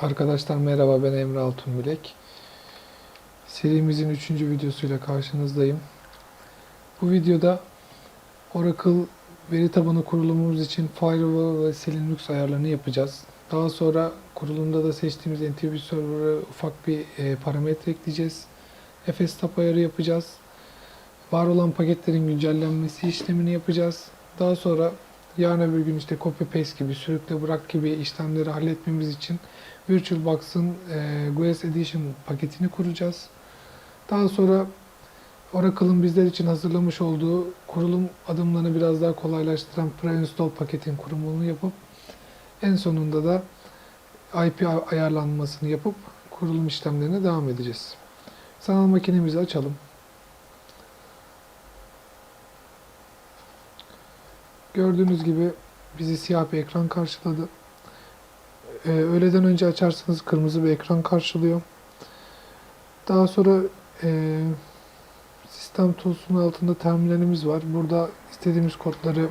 Arkadaşlar merhaba ben Emre Altunbilek. Serimizin 3. videosuyla karşınızdayım. Bu videoda Oracle veri tabanı kurulumumuz için Firewall ve Linux ayarlarını yapacağız. Daha sonra kurulumda da seçtiğimiz NTV Server'a ufak bir e, parametre ekleyeceğiz. FS-Tab ayarı yapacağız. Var olan paketlerin güncellenmesi işlemini yapacağız. Daha sonra yarın öbür gün işte copy paste gibi, sürükle bırak gibi işlemleri halletmemiz için VirtualBox'ın e, GUIS Edition paketini kuracağız. Daha sonra Oracle'ın bizler için hazırlamış olduğu kurulum adımlarını biraz daha kolaylaştıran pre-install paketin kurulumunu yapıp en sonunda da IP ayarlanmasını yapıp kurulum işlemlerine devam edeceğiz. Sanal makinemizi açalım. Gördüğünüz gibi bizi siyah bir ekran karşıladı. Ee, öğleden önce açarsanız kırmızı bir ekran karşılıyor. Daha sonra e, sistem tools'un altında terminalimiz var. Burada istediğimiz kodları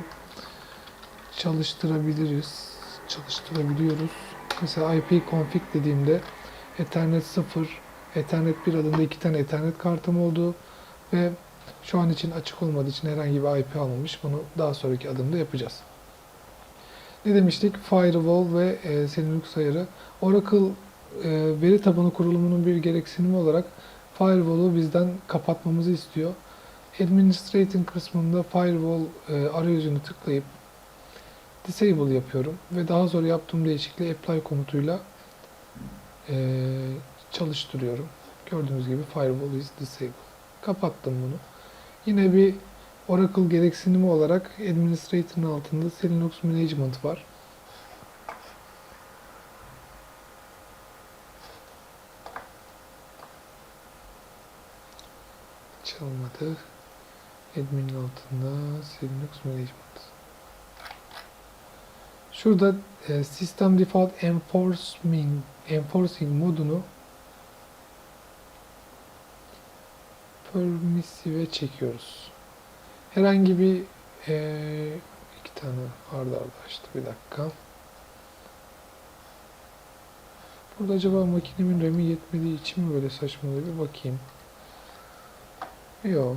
çalıştırabiliriz. Çalıştırabiliyoruz. Mesela IP config dediğimde Ethernet 0, Ethernet 1 adında iki tane Ethernet kartım oldu ve şu an için açık olmadığı için herhangi bir IP almamış. Bunu daha sonraki adımda yapacağız. Ne demiştik? Firewall ve e, Linux ayarı. Oracle e, veri tabanı kurulumunun bir gereksinimi olarak Firewall'u bizden kapatmamızı istiyor. Administrating kısmında Firewall e, arayüzünü tıklayıp Disable yapıyorum ve daha sonra yaptığım değişikliği Apply komutuyla e, çalıştırıyorum. Gördüğünüz gibi Firewall is disabled. Kapattım bunu. Yine bir Oracle gereksinimi olarak Administrator'ın altında Linux Management var. Çalmadı. Admin altında Linux Management. Şurada e, System Default Enforcing, Enforcing modunu Permissive çekiyoruz. Herhangi bir e, iki tane arda arda açtı. Bir dakika. Burada acaba makinemin RAM'i yetmediği için mi böyle saçmalıyor? Bir bakayım. Yok.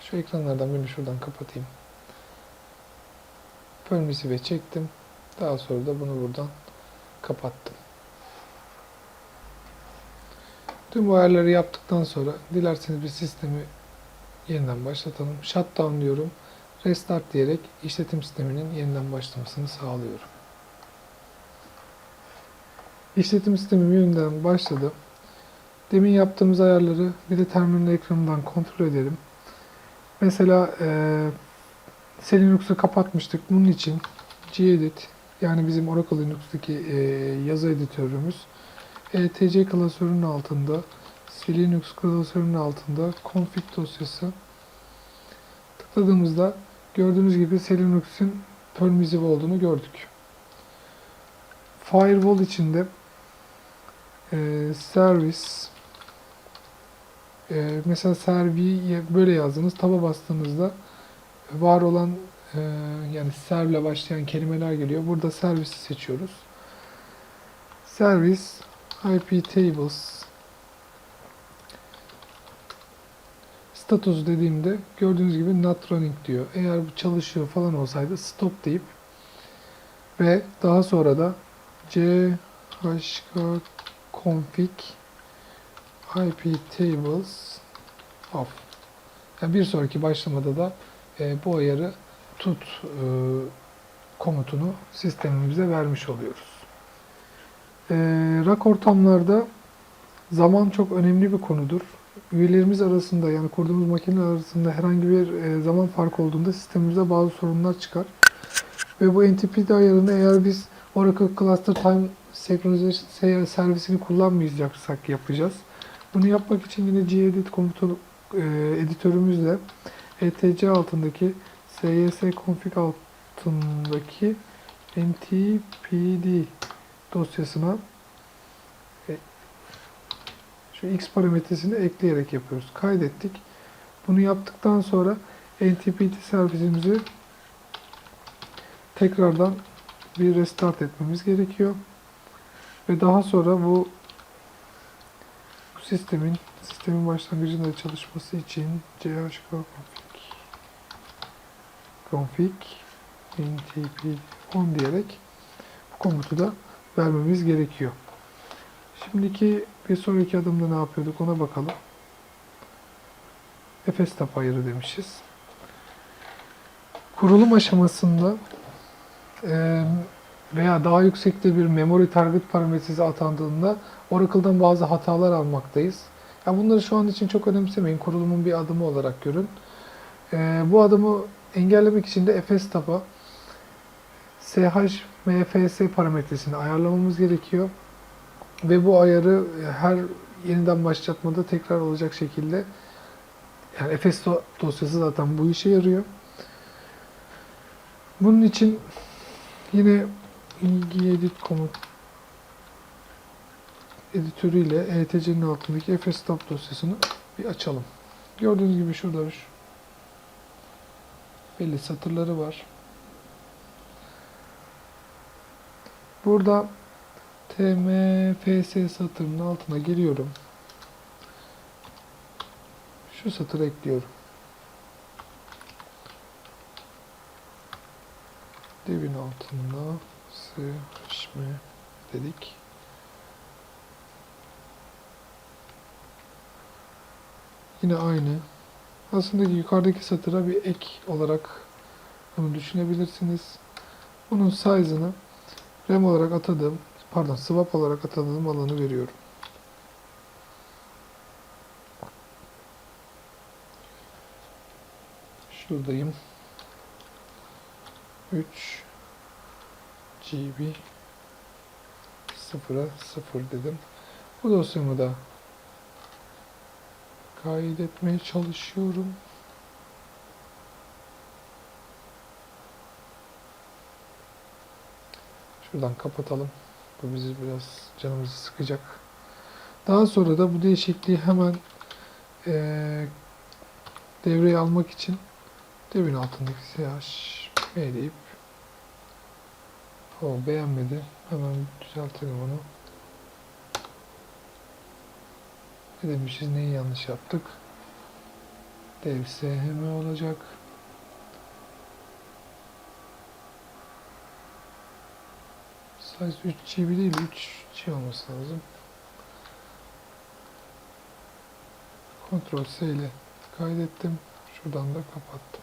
Şu ekranlardan birini şuradan kapatayım. Permissive çektim. Daha sonra da bunu buradan kapattım. Tüm bu ayarları yaptıktan sonra dilerseniz bir sistemi yeniden başlatalım. Shutdown diyorum. Restart diyerek işletim sisteminin yeniden başlamasını sağlıyorum. İşletim sistemi yeniden başladı. Demin yaptığımız ayarları bir de terminal ekranından kontrol edelim. Mesela e, Linux'u kapatmıştık. Bunun için gedit yani bizim Oracle Linux'taki e, yazı editörümüz etc klasörünün altında Linux klasörünün altında config dosyası tıkladığımızda gördüğünüz gibi Linux'in permissive olduğunu gördük. Firewall içinde e, service e, mesela serviyi böyle yazdınız taba bastığınızda var olan e, yani servle başlayan kelimeler geliyor. Burada servisi seçiyoruz. Service IP tables status dediğimde gördüğünüz gibi not running diyor. Eğer bu çalışıyor falan olsaydı stop deyip ve daha sonra da chk config IP tables off. Yani bir sonraki başlamada da e, bu ayarı tut e, komutunu sistemimize vermiş oluyoruz. E, rak ortamlarda zaman çok önemli bir konudur. Üyelerimiz arasında yani kurduğumuz makineler arasında herhangi bir e, zaman farkı olduğunda sistemimizde bazı sorunlar çıkar. Ve bu NTPD ayarını eğer biz Oracle Cluster Time Synchronization servisini kullanmayacaksak yapacağız. Bunu yapmak için yine gedit komutu e, editörümüzle etc altındaki sys config altındaki ntpd dosyasına e, şu x parametresini ekleyerek yapıyoruz. Kaydettik. Bunu yaptıktan sonra NTPD servisimizi tekrardan bir restart etmemiz gerekiyor. Ve daha sonra bu bu sistemin sistemin başlangıcında çalışması için chk config config ntp 10 diyerek bu komutu da vermemiz gerekiyor. Şimdiki bir sonraki adımda ne yapıyorduk ona bakalım. Efestap ayarı demişiz. Kurulum aşamasında eee, veya daha yüksekte bir memory target parametresi atandığında Oracle'dan bazı hatalar almaktayız. Ya bunları şu an için çok önemsemeyin. Kurulumun bir adımı olarak görün. Eee, bu adımı engellemek için de fstop'a SHMFS parametresini ayarlamamız gerekiyor. Ve bu ayarı her yeniden başlatmada tekrar olacak şekilde yani do- dosyası zaten bu işe yarıyor. Bunun için yine ilgi edit komut editörüyle ETC'nin altındaki fstop dosyasını bir açalım. Gördüğünüz gibi şurada belli satırları var. Burada tmfs satırının altına giriyorum. Şu satırı ekliyorum. Devin altında sığışma dedik. Yine aynı. Aslında yukarıdaki satıra bir ek olarak bunu düşünebilirsiniz. Bunun size'ını RAM olarak atadığım, pardon swap olarak atadığım alanı veriyorum. Şuradayım. 3 GB 0'a 0 dedim. Bu dosyamı da kaydetmeye çalışıyorum. Şuradan kapatalım. Bu bizi biraz canımızı sıkacak. Daha sonra da bu değişikliği hemen eee devreye almak için devin altındaki CH deyip o beğenmedi. Hemen düzeltelim onu. Ne demişiz? Neyi yanlış yaptık? Dev SHM olacak. Size 3 GB değil 3 G olması lazım. Ctrl S ile kaydettim. Şuradan da kapattım.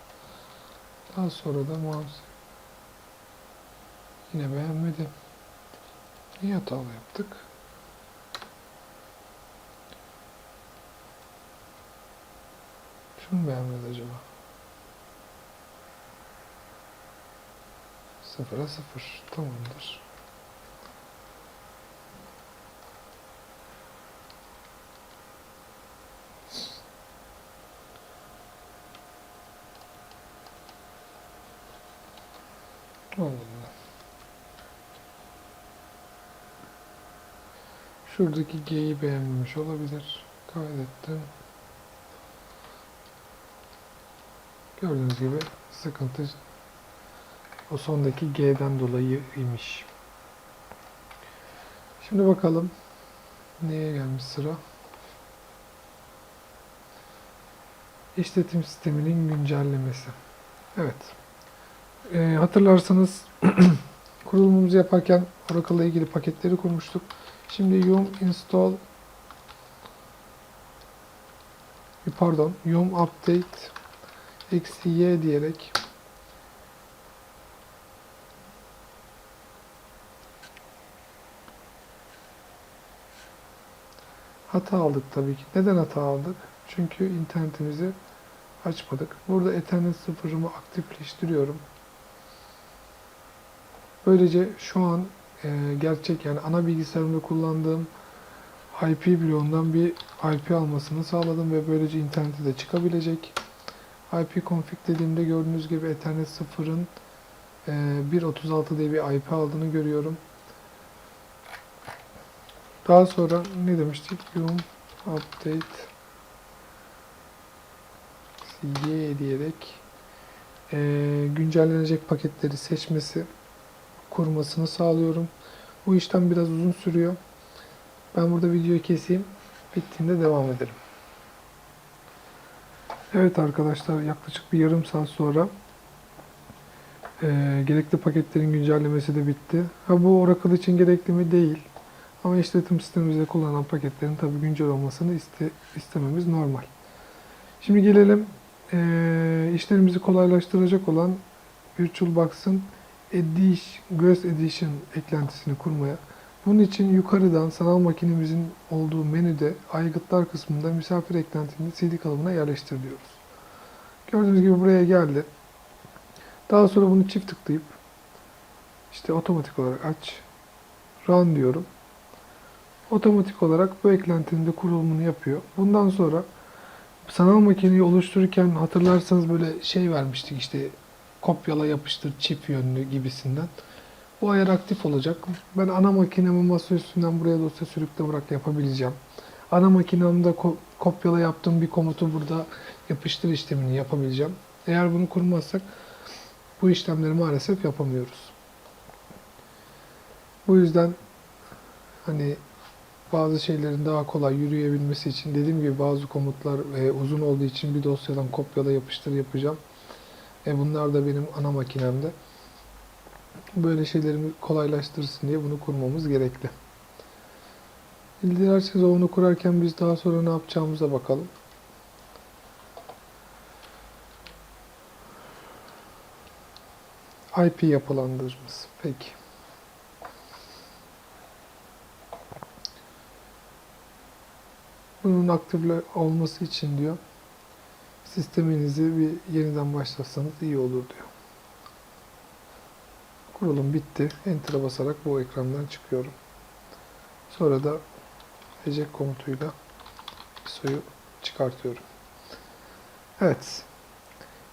Daha sonra da mouse yine beğenmedi. Niye hatalı yaptık? Şunu beğenmedi acaba? Sıfıra sıfır. Tamamdır. Allah. Şuradaki G'yi beğenmemiş olabilir. Kaydettim. Gördüğünüz gibi sıkıntı o sondaki G'den dolayı imiş. Şimdi bakalım neye gelmiş sıra. İşletim sisteminin güncellemesi. Evet. Ee, hatırlarsanız kurulumumuzu yaparken Oracle ile ilgili paketleri kurmuştuk. Şimdi yum install pardon yum update eksi y diyerek hata aldık tabii ki. Neden hata aldık? Çünkü internetimizi açmadık. Burada Ethernet sıfırımı aktifleştiriyorum. Böylece şu an e, gerçek yani ana bilgisayarımda kullandığım IP bloğundan bir IP almasını sağladım ve böylece internete de çıkabilecek. IP config dediğimde gördüğünüz gibi Ethernet 0'ın e, 1.36 diye bir IP aldığını görüyorum. Daha sonra ne demiştik? Yum update y diyerek e, güncellenecek paketleri seçmesi kurmasını sağlıyorum. Bu işlem biraz uzun sürüyor. Ben burada videoyu keseyim. Bittiğinde devam ederim. Evet arkadaşlar yaklaşık bir yarım saat sonra eee, gerekli paketlerin güncellemesi de bitti. Ha bu Oracle için gerekli mi? Değil. Ama işletim sistemimizde kullanılan paketlerin tabi güncel olmasını iste, istememiz normal. Şimdi gelelim eee, işlerimizi kolaylaştıracak olan VirtualBox'ın Edition, Glass Edition eklentisini kurmaya. Bunun için yukarıdan sanal makinemizin olduğu menüde aygıtlar kısmında misafir eklentini CD kalıbına yerleştir diyoruz. Gördüğünüz gibi buraya geldi. Daha sonra bunu çift tıklayıp işte otomatik olarak aç. Run diyorum. Otomatik olarak bu eklentinin de kurulumunu yapıyor. Bundan sonra sanal makineyi oluştururken hatırlarsanız böyle şey vermiştik işte kopyala yapıştır çift yönlü gibisinden. Bu ayar aktif olacak. Ben ana makinemi masa üstünden buraya dosya sürükle bırak yapabileceğim. Ana makinemde ko- kopyala yaptığım bir komutu burada yapıştır işlemini yapabileceğim. Eğer bunu kurmazsak bu işlemleri maalesef yapamıyoruz. Bu yüzden hani bazı şeylerin daha kolay yürüyebilmesi için dediğim gibi bazı komutlar e, uzun olduğu için bir dosyadan kopyala yapıştır yapacağım. E bunlar da benim ana makinemde. Böyle şeylerimi kolaylaştırsın diye bunu kurmamız gerekli. Dilerseniz onu kurarken biz daha sonra ne yapacağımıza bakalım. IP yapılandırması. Peki. Bunun aktif olması için diyor sisteminizi bir yeniden başlatsanız iyi olur diyor. Kurulum bitti. Enter'a basarak bu ekrandan çıkıyorum. Sonra da eject komutuyla ISO'yu çıkartıyorum. Evet.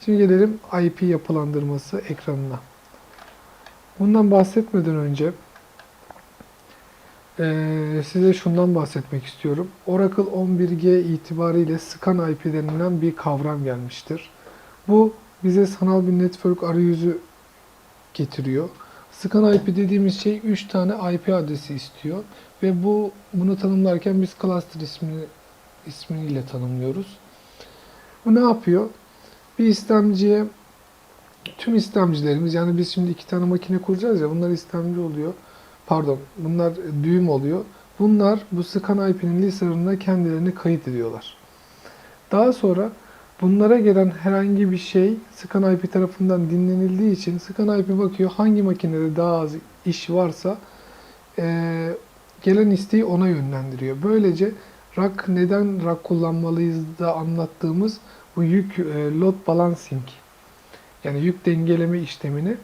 Şimdi gelelim IP yapılandırması ekranına. Bundan bahsetmeden önce eee, size şundan bahsetmek istiyorum. Oracle 11G itibariyle scan IP denilen bir kavram gelmiştir. Bu bize sanal bir network arayüzü getiriyor. Scan IP dediğimiz şey 3 tane IP adresi istiyor ve bu bunu tanımlarken biz cluster ismini ismiyle tanımlıyoruz. Bu ne yapıyor? Bir istemciye tüm istemcilerimiz yani biz şimdi iki tane makine kuracağız ya bunlar istemci oluyor. Pardon bunlar düğüm oluyor. Bunlar bu scan IP'nin listelerinde kendilerini kayıt ediyorlar. Daha sonra bunlara gelen herhangi bir şey scan IP tarafından dinlenildiği için scan IP bakıyor hangi makinede daha az iş varsa eee, gelen isteği ona yönlendiriyor. Böylece RAK neden RAK kullanmalıyız da anlattığımız bu yük e, load balancing yani yük dengeleme işlemini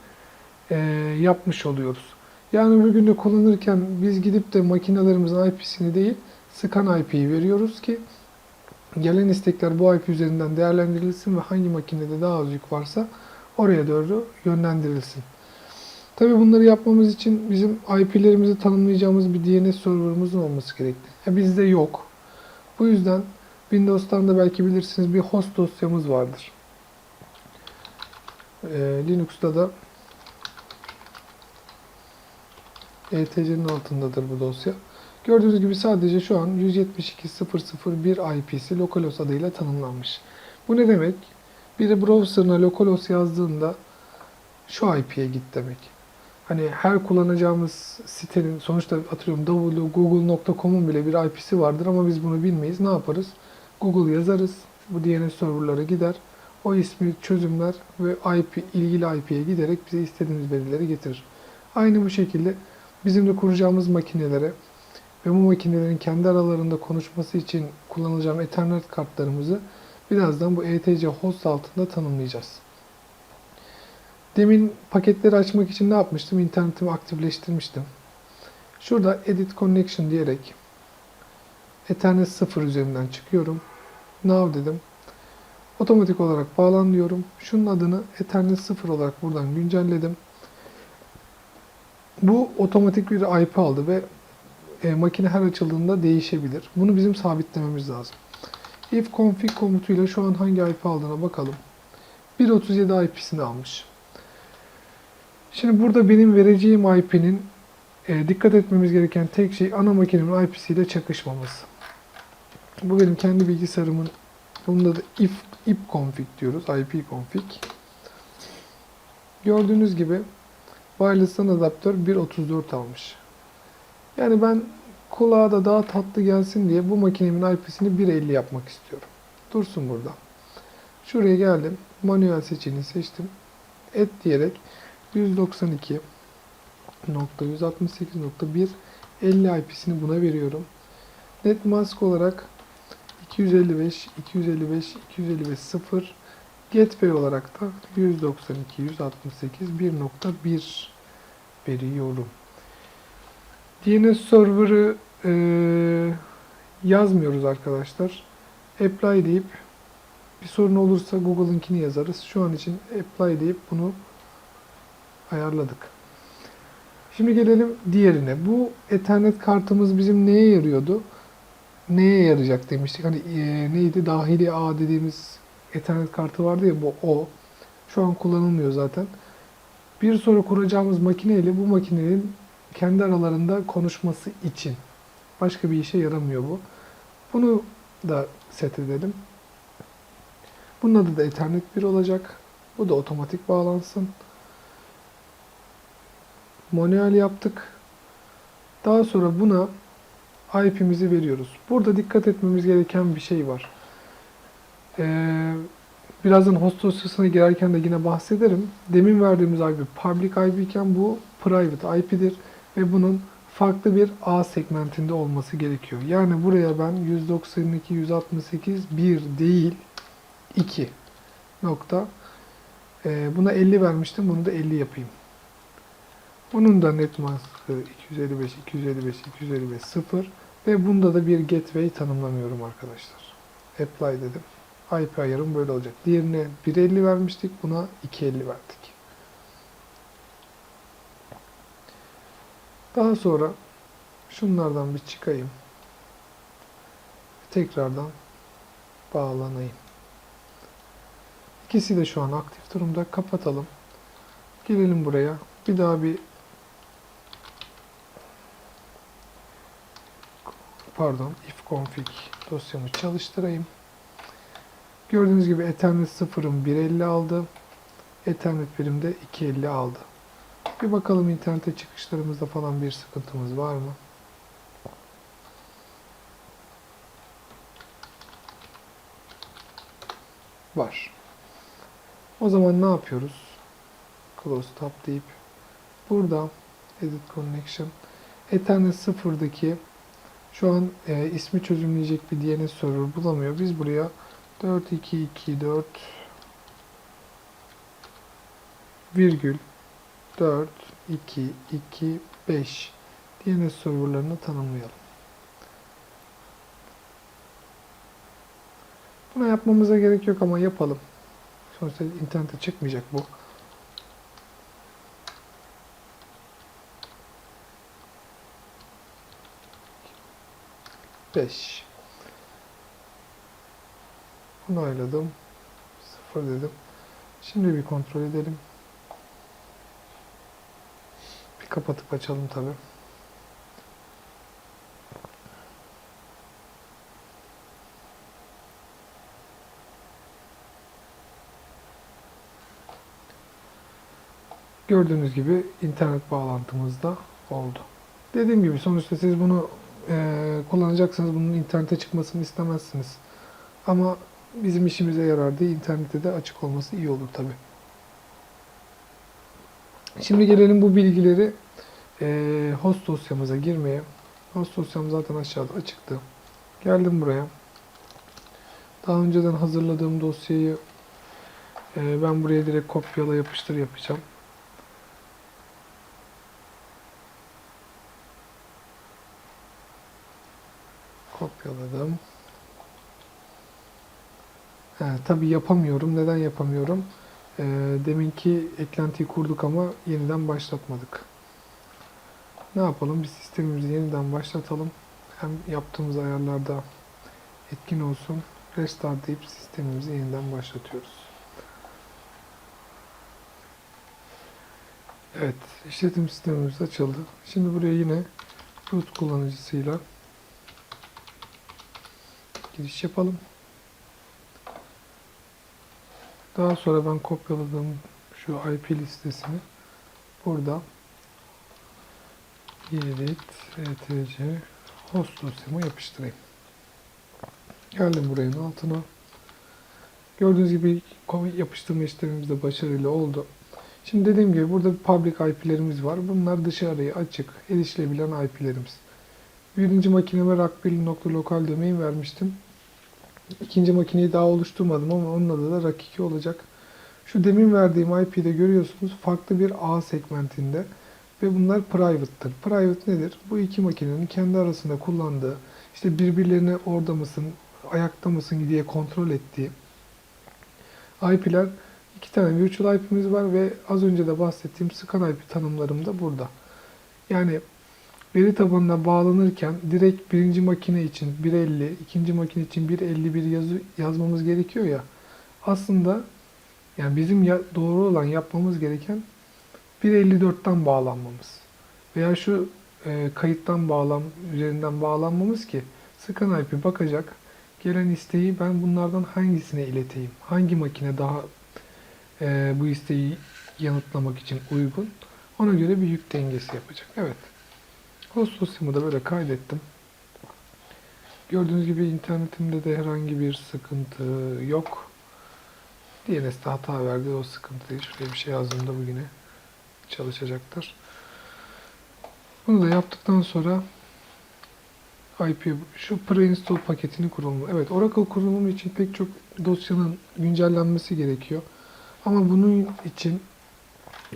e, yapmış oluyoruz. Yani bugün de kullanırken biz gidip de makinelerimizin IP'sini değil scan IP'yi veriyoruz ki gelen istekler bu IP üzerinden değerlendirilsin ve hangi makinede daha az yük varsa oraya doğru yönlendirilsin. Tabii bunları yapmamız için bizim IP'lerimizi tanımlayacağımız bir DNS serverımızın olması gerekli. Ha, bizde yok. Bu yüzden Windows'tan da belki bilirsiniz bir host dosyamız vardır. Ee, Linux'ta da ETC'nin altındadır bu dosya. Gördüğünüz gibi sadece şu an 172.0.0.1 IP'si localhost adıyla tanımlanmış. Bu ne demek? Biri browser'ına localhost yazdığında şu IP'ye git demek. Hani her kullanacağımız sitenin sonuçta atıyorum www.google.com'un bile bir IP'si vardır ama biz bunu bilmeyiz. Ne yaparız? Google yazarız. Bu DNS serverlara gider. O ismi çözümler ve IP ilgili IP'ye giderek bize istediğimiz verileri getirir. Aynı bu şekilde bizim de kuracağımız makinelere ve bu makinelerin kendi aralarında konuşması için kullanılacağım Ethernet kartlarımızı birazdan bu ETC host altında tanımlayacağız. Demin paketleri açmak için ne yapmıştım? İnternetimi aktifleştirmiştim. Şurada Edit Connection diyerek Ethernet 0 üzerinden çıkıyorum. Now dedim. Otomatik olarak bağlan diyorum. Şunun adını Ethernet 0 olarak buradan güncelledim. Bu otomatik bir IP aldı ve e, makine her açıldığında değişebilir. Bunu bizim sabitlememiz lazım. If config komutuyla şu an hangi IP aldığına bakalım. 1.37 IP'sini almış. Şimdi burada benim vereceğim IP'nin e, dikkat etmemiz gereken tek şey ana makinemin IP'siyle çakışmaması. Bu benim kendi bilgisayarımın bunda da if ip config diyoruz. IP config. Gördüğünüz gibi wireless'tan adaptör 1.34 almış. Yani ben kulağa da daha tatlı gelsin diye bu makinemin IP'sini 1.50 yapmak istiyorum. Dursun burada. Şuraya geldim. Manuel seçeneği seçtim. Et diyerek 192.168.1 50 IP'sini buna veriyorum. Netmask olarak 255, 255, 255 0. Gateway olarak da 192, 168, 1.1 veriyorum. DNS server'ı eee, yazmıyoruz arkadaşlar. Apply deyip bir sorun olursa Google'ınkini yazarız. Şu an için apply deyip bunu ayarladık. Şimdi gelelim diğerine. Bu Ethernet kartımız bizim neye yarıyordu? Neye yarayacak demiştik. Hani e, neydi? Dahili ağ dediğimiz Ethernet kartı vardı ya bu o. Şu an kullanılmıyor zaten. Bir sonra kuracağımız makineyle bu makinenin kendi aralarında konuşması için. Başka bir işe yaramıyor bu. Bunu da set edelim. Bunun adı da Ethernet 1 olacak. Bu da otomatik bağlansın. Manuel yaptık. Daha sonra buna IP'mizi veriyoruz. Burada dikkat etmemiz gereken bir şey var. Ee, birazdan host dosyasına girerken de yine bahsederim. Demin verdiğimiz IP public IP iken bu private IP'dir ve bunun farklı bir A segmentinde olması gerekiyor. Yani buraya ben 192 168 1 değil 2 nokta. Ee, buna 50 vermiştim. Bunu da 50 yapayım. Bunun da net maskı 255, 255, 255, 0 ve bunda da bir gateway tanımlamıyorum arkadaşlar. Apply dedim. IP ayarım böyle olacak. Diğerine 1.50 vermiştik. Buna 2.50 verdik. Daha sonra şunlardan bir çıkayım. Tekrardan bağlanayım. İkisi de şu an aktif durumda. Kapatalım. Gelelim buraya. Bir daha bir pardon if config dosyamı çalıştırayım. Gördüğünüz gibi Ethernet 0'ım 1.50 aldı. Ethernet 1'im de 2.50 aldı. Bir bakalım internete çıkışlarımızda falan bir sıkıntımız var mı? Var. O zaman ne yapıyoruz? Close tab deyip burada Edit Connection Ethernet 0'daki şu an e, ismi çözümleyecek bir DNS server bulamıyor. Biz buraya 4224 virgül 4 2 2 5 DNS serverlarını tanımlayalım. Buna yapmamıza gerek yok ama yapalım. Sonuçta internete çıkmayacak bu. Beş. Onayladım. Sıfır dedim. Şimdi bir kontrol edelim. Bir kapatıp açalım tabi. Gördüğünüz gibi internet bağlantımız da oldu. Dediğim gibi sonuçta siz bunu e, kullanacaksınız. Bunun internete çıkmasını istemezsiniz. Ama bizim işimize yarar diye internette de açık olması iyi olur tabi. Şimdi gelelim bu bilgileri e, host dosyamıza girmeye. Host dosyam zaten aşağıda açıktı. Geldim buraya. Daha önceden hazırladığım dosyayı e, ben buraya direkt kopyala yapıştır yapacağım. Kopyaladım. He, tabii yapamıyorum. Neden yapamıyorum? E, deminki eklentiyi kurduk ama yeniden başlatmadık. Ne yapalım? Bir sistemimizi yeniden başlatalım. Hem yaptığımız ayarlarda etkin olsun. Restart deyip sistemimizi yeniden başlatıyoruz. Evet, işletim sistemimiz açıldı. Şimdi buraya yine root kullanıcısıyla giriş yapalım. Daha sonra ben kopyaladığım şu IP listesini burada edit etc host dosyama yapıştırayım. Geldim buranın altına. Gördüğünüz gibi yapıştırma işlemimiz de başarılı oldu. Şimdi dediğim gibi burada public IP'lerimiz var. Bunlar dışarıya açık, erişilebilen IP'lerimiz. Birinci makineme rockbill.local domain vermiştim. İkinci makineyi daha oluşturmadım ama onun adı da RAK2 olacak. Şu demin verdiğim IP'de görüyorsunuz farklı bir A segmentinde ve bunlar private'tır. Private nedir? Bu iki makinenin kendi arasında kullandığı, işte birbirlerine orada mısın, ayakta mısın diye kontrol ettiği IP'ler iki tane virtual IP'miz var ve az önce de bahsettiğim scan IP tanımlarım da burada. Yani veri tabanına bağlanırken direkt birinci makine için 1.50, ikinci makine için 1.51 yazı, yazmamız gerekiyor ya. Aslında yani bizim ya, doğru olan yapmamız gereken 1.54'ten bağlanmamız. Veya şu e, kayıttan bağlan üzerinden bağlanmamız ki scan IP bakacak. Gelen isteği ben bunlardan hangisine ileteyim? Hangi makine daha e, bu isteği yanıtlamak için uygun? Ona göre bir yük dengesi yapacak. Evet. Host dosyamı da böyle kaydettim. Gördüğünüz gibi internetimde de herhangi bir sıkıntı yok. DNS'de hata verdi o sıkıntıyı. Şuraya bir şey yazdığımda bu yine çalışacaktır. Bunu da yaptıktan sonra IP şu pre-install paketini kurulumu. Evet Oracle kurulumu için pek çok dosyanın güncellenmesi gerekiyor. Ama bunun için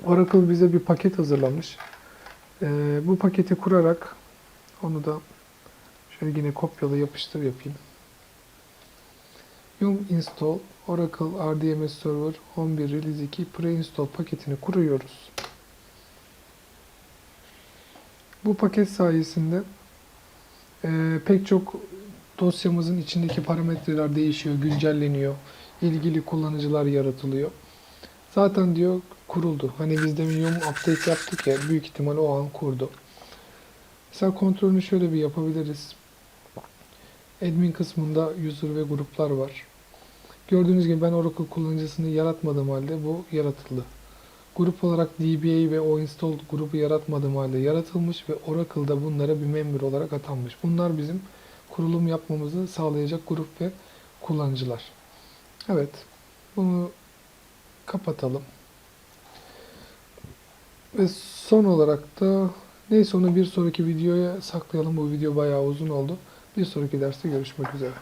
Oracle bize bir paket hazırlamış. Ee, bu paketi kurarak onu da şöyle yine kopyala yapıştır yapayım. Yum install Oracle RDMS Server 11 Release 2 pre-install paketini kuruyoruz. Bu paket sayesinde e, pek çok dosyamızın içindeki parametreler değişiyor, güncelleniyor. ilgili kullanıcılar yaratılıyor. Zaten diyor kuruldu. Hani biz de Yum update yaptık ya büyük ihtimal o an kurdu. Mesela kontrolünü şöyle bir yapabiliriz. Admin kısmında user ve gruplar var. Gördüğünüz gibi ben Oracle kullanıcısını yaratmadığım halde bu yaratıldı. Grup olarak DBA ve o install grubu yaratmadığım halde yaratılmış ve Oracle'da bunlara bir member olarak atanmış. Bunlar bizim kurulum yapmamızı sağlayacak grup ve kullanıcılar. Evet. Bunu kapatalım. Ve son olarak da neyse onu bir sonraki videoya saklayalım. Bu video bayağı uzun oldu. Bir sonraki derste görüşmek üzere.